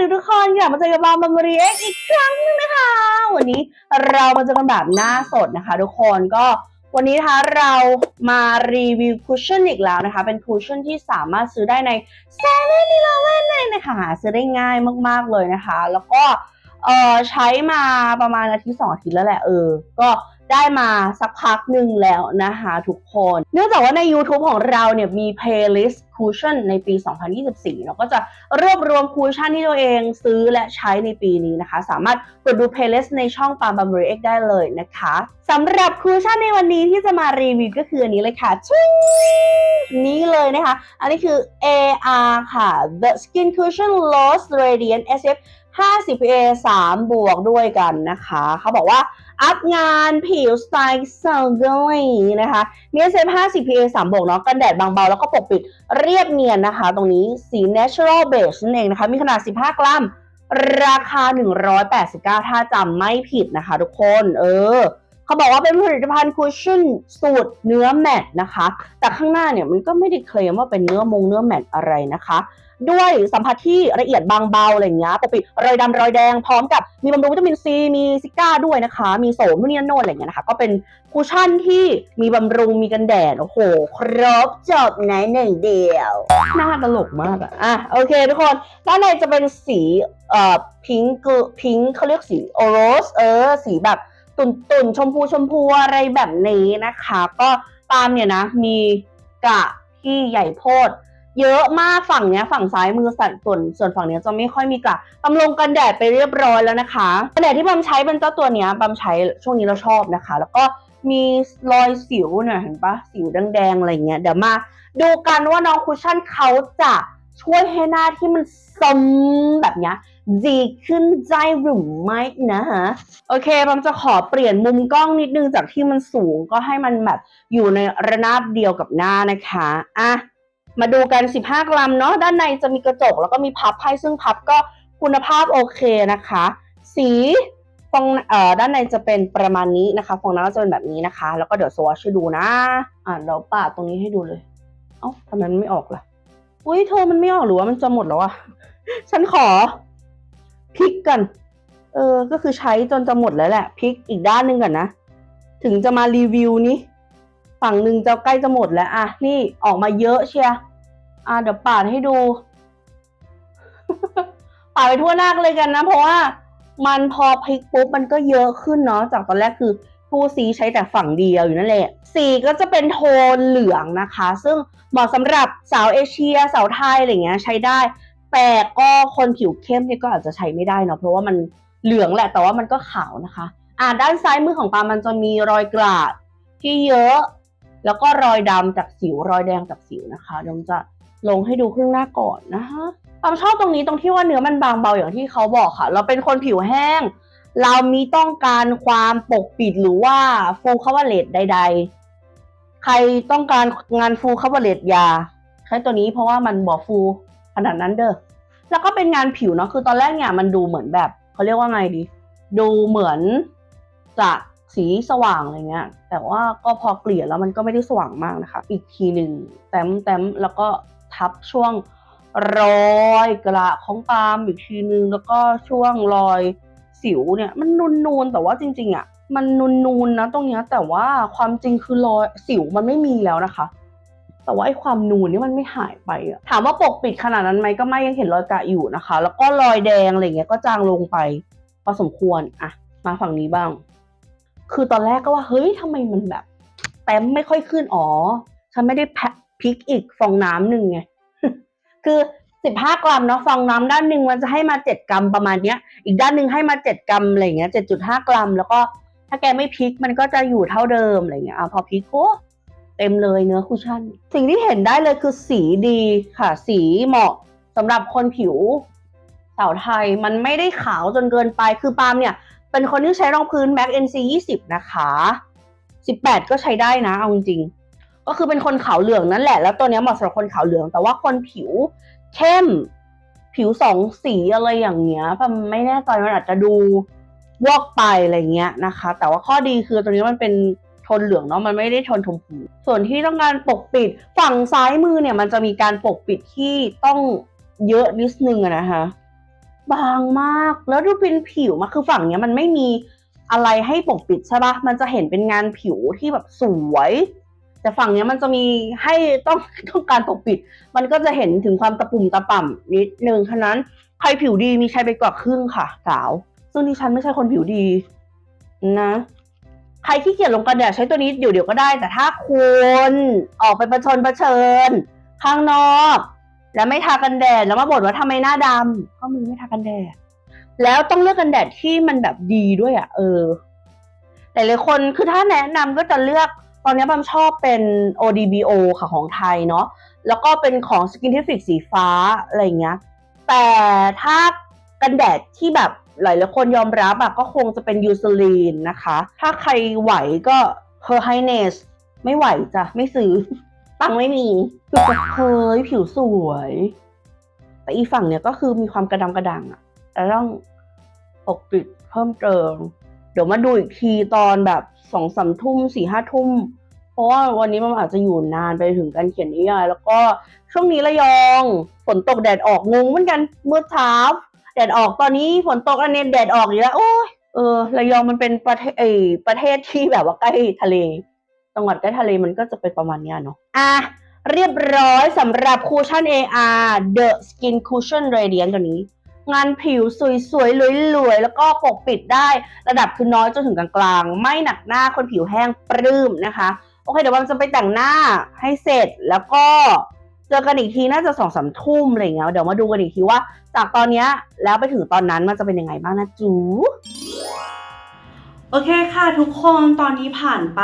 ดีทุกคนกลับมาเจอกับบอมบัมบรีเอ็กอีกครั้งนึงนะคะ วันนี้เรามาเจอกันแบบหน้าสดนะคะ ทุกคนก็วันนี้นะคะเรามารีวิวคุชชั่นอีกแล้วนะคะ เป็นคุชชั่นที่สามารถซื้อได้ในเซเว่นอีเลเว่นเลยนะคะหาซื้อได้ง่ายมากๆเลยนะคะ แล้วก็เออใช้มาประมาณอาทิตย์สองอาทิตย์แล้วแหละเออ ก็ ได้มาสักพักหนึ่งแล้วนะคะทุกคน เนื่องจากว่าใน YouTube ของเราเนี่ยมี playlist cushion ในปี 2024 เราก็จะรวบรวมคูชั่นที่ตัวเองซื้อและใช้ในปีนี้นะคะ สามารถกดดู playlist ในช่อง Palm b u m b r y X ได้เลยนะคะสำหรับคูชั่นในวันนี้ที่จะมารีวิวก็คืออันนี้เลยค่ะชิงนี้เลยนะคะ อันนี้คือ AR ค่ะ The Skin Cushion Lost Radiant SF 50 PA 3 บวกด้วยกันนะคะ เขาบอกว่าอัพงานผิวสไตล์เซอร์เกยนะคะมี SF 50 PA 3 บวกเนาะกันแดดบางเบา แล้วก็ปกปิดเรียบเนียนนะคะ ตรงนี้สี natural beige นั่นเองนะคะ มีขนาด 15 กรัม ราคา 189 ถ้าจำไม่ผิดนะคะทุกคน เออเขาบอกว่าเป็นผลิตภัณฑ์คุชชั่นสูตรเนื้อแมตต์นะคะ แต่ข้างหน้าเนี่ยมันก็ไม่ได้เคลมว่าเป็นเนื้อมงเนื้อแมตต์อะไรนะคะ ด้วยสัมผัสที่ละเอียดบางเบาอะไรอย่างเงี้ยปกปิดรอยดำรอยแดงพร้อมกับมีบำรุงวิตามินซีมีซิก้าด้วยนะคะ มีโสมนู่นนี่นั่นโน่นอะไรอย่างเงี้ยนะคะ ก็เป็นคุชชั่นที่มีบำรุงมีกันแดดโอ้โห ครบจบในหนึ่งเดียวน่าตลกมากอะอะโอเคทุกคนด้านในจะเป็นสีเอ่อพิงค์พิงค์เขาเรียกสีโอโรสเออสีแบบตุ่นตุ่นๆชมพูชมพูอะไรแบบนี้นะคะ ก็ตามเนี่ยนะมีกระที่ใหญ่โพด เยอะมากฝั่งเนี้ยฝั่งซ้ายมือสันส่วนส่วนฝั่งเนี้ยจะไม่ค่อยมีกระบำรงกันแดดไปเรียบร้อยแล้วนะคะกันแดดที่บัมใช้เป็นเจ้าตัวเนี้ยบัมใช้ช่วงนี้เราชอบนะคะ แล้วก็มีรอยสิวเนี่ยเห็นปะสิวแดงๆอะไรเงี้ยเดี๋ยวมาดูกันว่าน้องคุชชั่นเขาจะช่วยให้หน้าที่มันสมแบบเนี้ยดีขึ้นได้หรือไม่นะฮะโอเคบัมจะขอเปลี่ยนมุมกล้องนิดนึงจากที่มันสูงก็ให้มันแบบอยู่ในระนาบเดียวกับหน้านะคะอะ มาดูกัน 15 กรัมเนาะด้านในจะมีกระจกแล้วก็มีพับให้ซึ่งพับก็คุณภาพโอเคนะคะ สีฟองเอ่อด้านในจะเป็นประมาณนี้นะคะฟองน้ำก็จะเป็นแบบนี้นะคะ แล้วก็เดี๋ยวสวอชให้ดูนะอ่าเราปาดตรงนี้ให้ดูเลยเอ้าทำไมมันไม่ออกล่ะอุ้ยเธอมันไม่ออกหรือว่ามันจะหมดแล้วอะฉันขอพลิกกันเออก็คือใช้จนจะหมดแล้วแหละพลิกอีกด้านหนึ่งก่อนนะ ถึงจะมารีวิวนี้ ฝั่งหนึ่งจะใกล้จะหมดแล้วอะนี่ออกมาเยอะเชียอะเดี๋ยวปาดให้ดู ปาดไปทั่วหน้าเลยกันนะ เพราะว่ามันพอพลิกปุ๊บมันก็เยอะขึ้นเนาะจากตอนแรกคือผู้สีใช้แต่ฝั่งเดียวอยู่นั่นแหละ สีก็จะเป็นโทนเหลืองนะคะ ซึ่งเหมาะสำหรับสาวเอเชีย สาวไทยอะไรเงี้ยใช้ได้ แต่ก็คนผิวเข้มเนี่ยก็อาจจะใช้ไม่ได้เนาะเพราะว่ามันเหลืองแหละแต่ว่ามันก็ขาวนะคะ อ่าด้านซ้ายมือของปามันจะมีรอยกราดที่เยอะ แล้วก็รอยดำจากสิวรอยแดงจากสิวนะคะเดี๋ยวผมจะลงให้ดูครึ่งหน้าก่อนนะคะความชอบตรงนี้ตรงที่ว่าเนื้อมันบางเบาอย่างที่เขาบอกค่ะ เราเป็นคนผิวแห้ง เรามีต้องการความปกปิดหรือว่าฟูคัฟเวอร์เรใด ๆ ใครต้องการงานฟูคัฟเวอร์เรยาใช้ตัวนี้เพราะว่ามันบอกฟูขนาดนั้นเด้อแล้วก็เป็นงานผิวเนาะคือตอนแรกเนี่ยมันดูเหมือนแบบเขาเรียกว่าไงดี ดูเหมือนจะ สีสว่างอะไรเงี้ย แต่ว่าก็พอเกลี่ยแล้วมันก็ไม่ได้สว่างมากนะคะ อีกทีหนึ่งแต้มแต้มแล้วก็ทับช่วงรอยกระของปาล์มอีกทีนึงแล้วก็ช่วงรอยสิวเนี่ยมันนูนๆแต่ว่าจริงๆอะมันนูนๆนะตรงเนี้ยแต่ว่าความจริงคือรอยสิวมันไม่มีแล้วนะคะ แต่ว่าไอ้ความนูนนี่มันไม่หายไปอะถามว่าปกปิดขนาดนั้นไหมก็ไม่ยังเห็นรอยกระอยู่นะคะ แล้วก็รอยแดงอะไรเงี้ยก็จางลงไปพอสมควรอะมาฝั่งนี้บ้าง คือตอนแรกก็ว่าเฮ้ยทำไมมันแบบ แต้มไม่ค่อยขึ้นอ๋อ ฉันไม่ได้แพะพลิกอีกฟองน้ำหนึ่งไง คือสิบห้ากรัมเนาะฟองน้ำด้านหนึ่งมันจะให้มาเจ็ดกรัมประมาณเนี้ย อีกด้านหนึ่งให้มาเจ็ดกรัมอะไรเงี้ยเจ็ดจุดห้ากรัม แล้วก็ถ้าแกไม่พลิกมันก็จะอยู่เท่าเดิมอะไรเงี้ยอะพอพลิกโอ้เต็มเลยเนื้อคุชชั่น สิ่งที่เห็นได้เลยคือสีดีค่ะ สีเหมาะสำหรับคนผิวสาวไทยมันไม่ได้ขาวจนเกินไปคือปาล์มเนี่ย เป็นคนที่ใช้รองพื้น Mac NC 20 นะคะ 18 ก็ใช้ได้นะ เอาจริงๆ ก็คือเป็นคนขาวเหลืองนั่นแหละ แล้วตัวนี้เหมาะสำหรับคนขาวเหลือง แต่ว่าคนผิวเข้ม ผิวสองสีอะไรอย่างเงี้ยปาล์มไม่แน่ใจมันอาจจะดูวอกไปอะไรเงี้ยนะคะ แต่ว่าข้อดีคือตัวนี้มันเป็นโทนเหลืองเนาะ มันไม่ได้โทนชมพู ส่วนที่ต้องการปกปิดฝั่งซ้ายมือเนี่ย มันจะมีการปกปิดที่ต้องเยอะนิดนึงอะนะคะ บางมาก แล้วดูเป็นผิวมาคือฝั่งเนี้ยมันไม่มีอะไรให้ปกปิดใช่ปะมันจะเห็นเป็นงานผิวที่แบบสวย แต่ฝั่งเนี้ยมันจะมีให้ต้องต้องการปกปิด มันก็จะเห็นถึงความตะปุ่มตะป่ำนิดนึงฉะนั้นใครผิวดีมีใช้ไปกว่าครึ่งค่ะสาว ซึ่งดิฉันไม่ใช่คนผิวดีนะ ใครขี้เกียจลงกันแดดใช้ตัวนี้เดี๋ยวเดี๋ยวก็ได้ แต่ถ้าคุณออกไปประชนประเชิญ ข้างนอก แล้วไม่ทากันแดดแล้วมาบ่นว่าทำไมหน้าดำก็มึงไม่ทากันแดด แล้วต้องเลือกกันแดดที่มันแบบดีด้วยอะ เออหลายคนคือถ้าแนะนำก็จะเลือกตอนนี้บัมชอบเป็น ODBO ค่ะของไทยเนาะแล้วก็เป็นของ Skintific สีฟ้าอะไรอย่างเงี้ย แต่ถ้ากันแดดที่แบบหลายๆคนยอมรับอะก็คงจะเป็นยูซลีนนะคะ ถ้าใครไหวก็ Her Highness ไม่ไหวจ้ะ ไม่ซื้อ ตังไม่มีเฮ้ยผิวสวย แต่อีฝั่งเนี้ยก็คือมีความกระดำกระดังอะแต่ต้องปกปิดเพิ่มเติม เดี๋ยวมาดูอีกทีตอนแบบสองสามทุ่มสี่ห้าทุ่ม เพราะว่าวันนี้มันอาจจะอยู่นานไปถึงการเขียนนิยายแล้วก็ช่วงนี้ระยองฝนตกแดดออกงงเหมือนกันเมื่อเช้าแดดออกตอนนี้ฝนตกอันนี้แดดออกอยู่แล้วโอ้ยเออระยองมันเป็นประเทศประเทศที่แบบว่าใกล้ทะเล จังหวัดใกล้ทะเลมันก็จะเป็นประมาณเนี้ยเนาะอะเรียบร้อยสำหรับคูชั่น AR The Skin Cushion Radiant ตัวนี้ งานผิวสวยๆรวยๆ แล้วก็ปกปิดได้ระดับคือน้อยจนถึงกลางๆ ไม่หนักหน้าคนผิวแห้งปลื้มนะคะ โอเค เดี๋ยววันจะไปแต่งหน้าให้เสร็จแล้วก็เจอกันอีกทีน่าจะสองสามทุ่มอะไรเงี้ยเดี๋ยวมาดูกันอีกทีว่า จากตอนนี้แล้วไปถึงตอนนั้นมันจะเป็นยังไงบ้างนะจู โอเคค่ะทุกคนตอนนี้ผ่านไป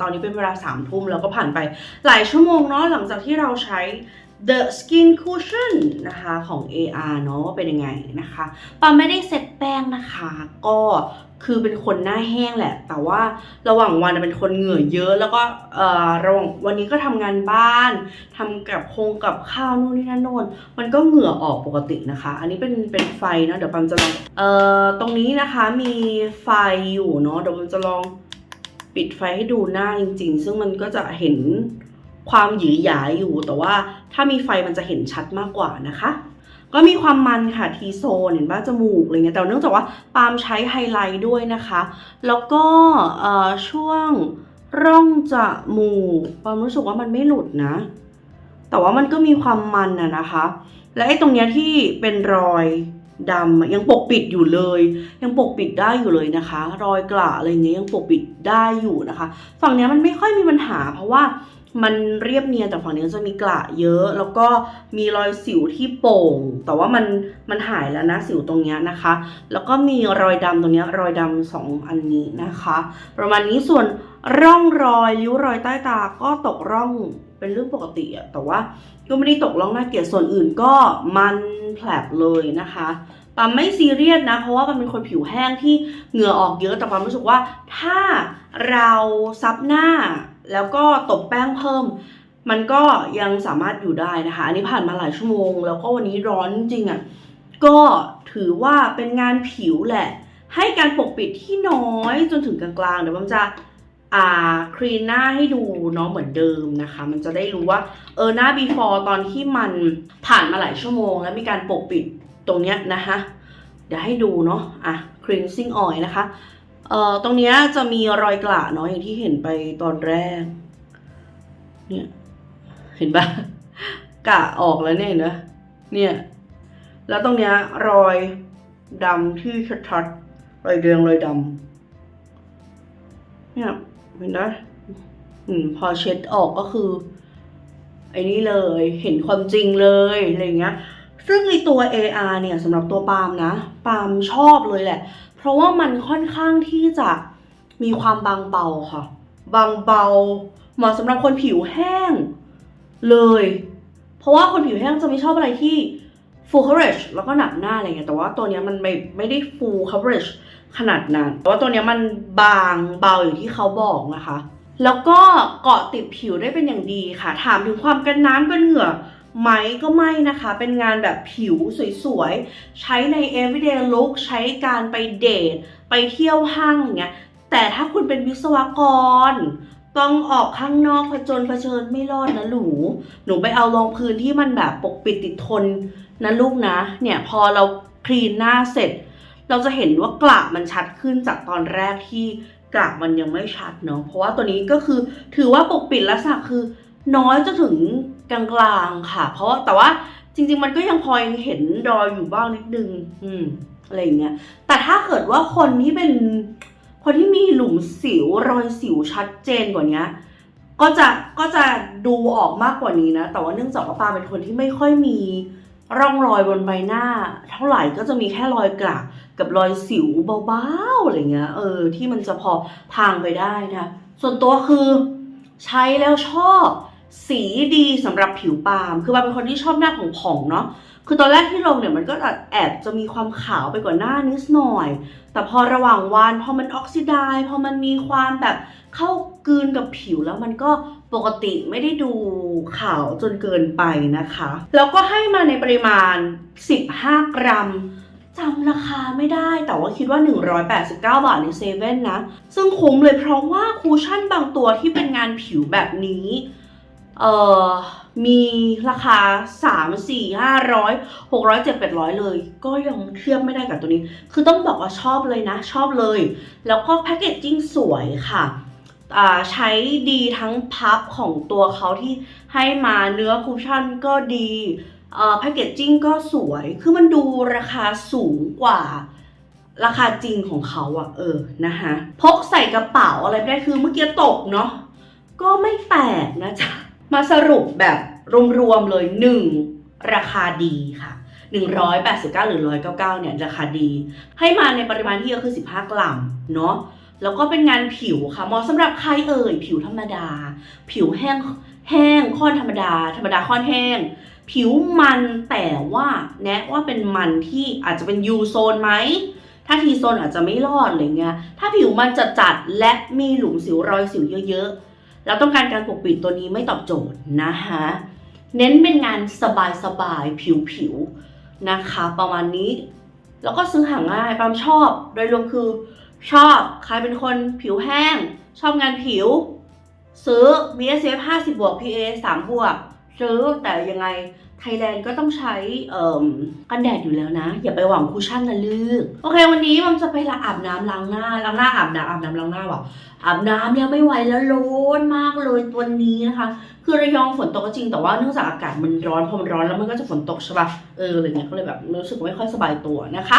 ตอนนี้เป็นเวลาสามทุ่มแล้วก็ผ่านไปหลายชั่วโมงเนาะหลังจากที่เราใช้ The Skin Cushion นะคะของ AR เนาะว่าเป็นยังไงนะคะปาไม่ได้เซ็ตแป้งนะคะ ก็คือเป็นคนหน้าแห้งแหละ แต่ว่าระหว่างวันเป็นคนเหงื่อเยอะ แล้วก็เออระหว่างวันนี้ก็ทำงานบ้านทำกับคงกับข้าวนู่นนี่นั่นโน่นมันก็เหงื่อออกปกตินะคะ อันนี้เป็นเป็นไฟเนาะเดี๋ยวปัมจะลองเอ่อตรงนี้นะคะมีไฟอยู่เนาะเดี๋ยวปัมจะลองปิดไฟให้ดูหน้าจริง ๆ ซึ่งมันก็จะเห็น ความหยือหยาอยู่ แต่ว่าถ้ามีไฟมันจะเห็นชัดมากกว่านะคะก็มีความมันค่ะทีโซนเห็นป่ะจมูกอะไรเงี้ยแต่เนื่องจากว่าปาล์มใช้ไฮไลท์ด้วยนะคะ แล้วก็ช่วงร่องจมูกปาล์มรู้สึกว่ามันไม่หลุดนะ แต่ว่ามันก็มีความมันอะนะคะ และไอ้ตรงเนี้ยที่เป็นรอยดำยังปกปิดอยู่เลย ยังปกปิดได้อยู่เลยนะคะ รอยกระอะไรเงี้ยยังปกปิดได้อยู่นะคะ ฝั่งเนี้ยมันไม่ค่อยมีปัญหา เพราะว่า มันเรียบเนียนแต่ฝั่งนี้จะมีกระเยอะ แล้วก็มีรอยสิวที่โป่ง แต่ว่ามันมันหายแล้วนะสิวตรงเนี้ยนะคะ แล้วก็มีรอยดำตรงเนี้ยรอยดำสองอันนี้นะคะ ประมาณนี้ส่วนร่องรอยริ้วรอยใต้ตาก็ตกร่องเป็นเรื่องปกติอะแต่ว่าก็ไม่ได้ตกล่องน่าเกลียดส่วนอื่นก็มันแผลบเลยนะคะปามไม่ซีเรียสนะ เพราะว่าปามเป็นคนผิวแห้งที่เหงื่อออกเยอะแต่ปามรู้สึกว่าถ้าเราซับหน้า แล้วก็ตบแป้งเพิ่ม มันก็ยังสามารถอยู่ได้นะคะ อันนี้ผ่านมาหลายชั่วโมง แล้วก็วันนี้ร้อนจริงๆอะ่ะ ก็ถือว่าเป็นงานผิวแหละ ให้การปกปิดที่น้อยจนถึงกลางๆ เดี๋ยวปามจะอ่าคลีนหน้าให้ดูเนาะเหมือนเดิมนะคะ มันจะได้รู้ว่าเออหน้า before ตอนที่มันผ่านมาหลายชั่วโมง แล้วมีการปกปิดตรงเนี้ยนะคะ เดี๋ยวให้ดูเนาะอะ cleansing oil นะคะ เอ่อตรงเนี้ยจะมีรอยกระเนาะอย่างที่เห็นไปตอนแรก เนี่ยเห็นปะกะออกแล้วเนี่ยเห็นะเนี่ย แล้วตรงเนี้ยรอยดำที่ชัดๆรอยเรืองรอยดำเนี่ยเห็นไหมอืมพอเช็ดออกก็คือไอ้นี่เลยเห็นความจริงเลยอะไรเงี้ย ซึ่งไอตัว AR เนี่ยสำหรับตัวปาล์มนะ ปาล์มชอบเลยแหละ ราะว่ามันค่อนข้างที่จะมีความบางเบาค่ะ บางเบาเหมาะสำหรับคนผิวแห้งเลย เพราะว่าคนผิวแห้งจะไม่ชอบอะไรที่ full coverage แล้วก็หนักหน้าอะไรเงี้ยแต่ว่าตัวเนี้ยมันไม่ไม่ได้ full coverage ขนาดนั้นแต่ว่าตัวเนี้ยมันบางเบาอย่างที่เขาบอกนะคะ แล้วก็เกาะติดผิวได้เป็นอย่างดีค่ะ ถามถึงความกันน้ำกันเหงื่อ ไหมก็ไม่นะคะ เป็นงานแบบผิวสวยๆ ใช้ใน everyday look ใช้การไปเดท ไปเที่ยวห้างอย่างเงี้ย แต่ถ้าคุณเป็นวิศวกร ต้องออกข้างนอกผจญเผชิญไม่รอดนะหนู หนูไปเอารองพื้นที่มันแบบปกปิดติดทนนะลูกนะ เนี่ยพอเราคลีนหน้าเสร็จ เราจะเห็นว่ากระมันชัดขึ้นจากตอนแรกที่กระมันยังไม่ชัดเนาะ เพราะว่าตัวนี้ก็คือถือว่าปกปิดลักษณะคือ น้อยจะถึงกลางๆค่ะ เพราะแต่ว่าจริง ๆ มันก็ยังพอยังเห็นรอยอยู่บ้างนิดนึง อืมอะไรอย่างเงี้ย แต่ถ้าเกิดว่าคนที่เป็นคนที่มีหลุมสิวรอยสิวชัดเจนกว่านี้ก็จะก็จะดูออกมากกว่านี้นะ แต่ว่าเนื่องจากว่าปาเป็นคนที่ไม่ค่อยมีร่องรอยบนใบหน้า เท่าไหร่ก็จะมีแค่รอยกระกับรอยสิวเบาๆอะไรเงี้ยเออที่มันจะพอทางไปได้นะ ส่วนตัวคือใช้แล้วชอบ สีดีสำหรับผิวปาล์ม คือปาเป็นคนที่ชอบหน้าผ่องๆเนาะ คือตอนแรกที่ลงเนี่ยมันก็แอบจะมีความขาวไปกว่าหน้านิดหน่อย แต่พอระหว่างวันพอมันออกซิไดซ์พอมันมีความแบบเข้ากืนกับผิวแล้วมันก็ปกติไม่ได้ดูขาวจนเกินไปนะคะ แล้วก็ให้มาในปริมาณ 15 กรัมจำราคาไม่ได้แต่ว่าคิดว่า 189 บาทในเซเว่นนะ ซึ่งคุ้มเลยเพราะว่าคูชั่นบางตัวที่เป็นงานผิวแบบนี้ เอ่อมีราคา 3 4 500 600 7 800 เลย ก็ยังเทียบไม่ได้กับตัวนี้ คือต้องบอกว่าชอบเลยนะ ชอบเลย แล้วก็แพคเกจจิ้งสวยค่ะใช้ดีทั้งพับของตัวเขาที่ให้มาเนื้อคูชั่นก็ดีแพคเกจจิ้งก็สวย คือมันดูราคาสูงกว่าราคาจริงของเขาอะเออนะคะพกใส่กระเป๋าอะไรไม่ได้คือเมื่อกี้ตกเนาะก็ไม่แตกนะจ๊ะ มาสรุปแบบรวมๆเลย 1. ราคาดีค่ะ 189 หรือ 199 เนี่ย ราคาดี ให้มาในปริมาณที่เยอะคือ 15 กรัมเนาะแล้วก็เป็นงานผิวค่ะเหมาะสำหรับใครเอ่ย ผิวธรรมดา ผิวแห้งแห้งค่อนธรรมดา ธรรมดาค่อนแห้ง ผิวมันแต่ว่าแนะว่าเป็นมันที่อาจจะเป็นยูโซนไหมถ้าทีโซนอาจจะไม่รอดอะไรเงี้ยถ้าผิวมันจัดจัดและมีหลุมสิวรอยสิวเยอะๆ เราต้องการการปกปิดตัวนี้ไม่ตอบโจทย์นะคะเน้นเป็นงานสบายๆผิวๆนะคะ ประมาณนี้ แล้วก็ซื้อหาง่ายปามชอบ โดยรวมคือชอบใครเป็นคนผิวแห้ง ชอบงานผิว ซื้อ BSF 50บวก PA 3บวก ซื้อแต่ยังไงไทยแลนด์ก็ต้องใช้กันแดดอยู่แล้วนะ อย่าไปหวังคูชชั่นนะลูกโอเค วันนี้มันจะไปละอาบน้ำล้างหน้าล้างหน้าอาบน้ำอาบน้ำล้างหน้าว่ะอาบน้ำเนี่ยไม่ไหวแล้วร้อนมากเลยตัวนี้นะคะ คือระยองฝนตกก็จริงแต่ว่าเนื่องจากอากาศมันร้อนพอมันร้อนแล้วมันก็จะฝนตกใช่ป่ะเอออะไรเงี้ยก็เลยแบบรู้สึกไม่ค่อยสบายตัวนะคะ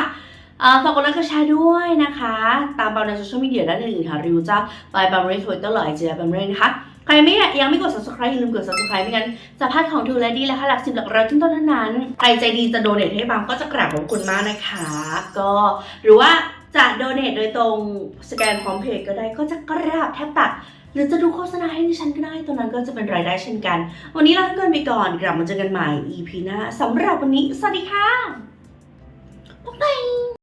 ฝากกดไลค์กดแชร์ด้วยนะคะ ตามบางในโซเชียลมีเดียด้านอื่นค่ะริวจ้าไปบางเรททวิตเตอร์หรือไอจีบางเรทนะคะใครไม่ยังไม่กด subscribe อย่าลืมกด subscribe ไม่งั้นจะพลาดของทูและดีและค่ะหลักสิบหลักร้อยต้นเท่านั้นใครใจดีจะโดเนทให้บางก็จะกราบขอบคุณมากนะคะ ก็หรือว่าจะโดเนทโดยตรงสแกนพร้อมเพย์ก็ได้ก็จะกราบแทบตักหรือจะดูโฆษณาให้ดิฉันก็ได้ตัวนั้นก็จะเป็นรายได้เช่นกัน วันนี้เราต้องเกินไปก่อนกลับมาเจอกันใหม่ EP หน้าสำหรับวันนี้ สวัสดีค่ะบ๊ายบาย